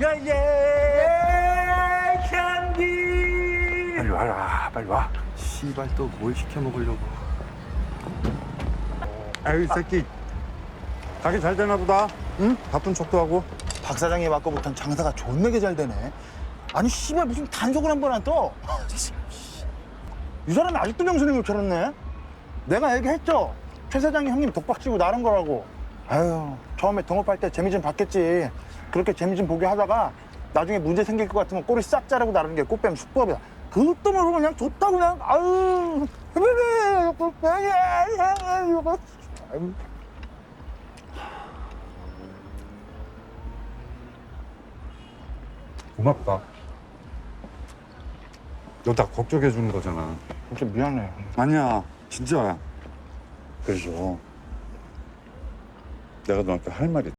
야예 캔디 빨리 와라 빨리 와 씨발 또 뭘 시켜 먹으려고 아유 이 새끼 가게 잘 되나 보다 응? 바쁜 척도 하고 박 사장이 맡고부턴 장사가 존나게 잘 되네. 아니 씨발 무슨 단속을 한 번 안 떠? 이 사람이 아직도 명수님을 못 차렸네. 내가 얘기했죠. 최 사장이 형님 독박 치고 나른 거라고. 아유 처음에 동업할 때 재미 좀 봤겠지. 그렇게 재미 좀 보게 하다가 나중에 문제 생길 것 같으면 꼬리 싹 자르고 나르는 게 꽃뱀 수법이야. 그것도 모르고 그냥 좋다고 그냥 아유. 아유. 고맙다 너 다 걱정해 주는 거잖아 진짜 미안해. 아니야 진짜야 그래서 내가 너한테 할 말이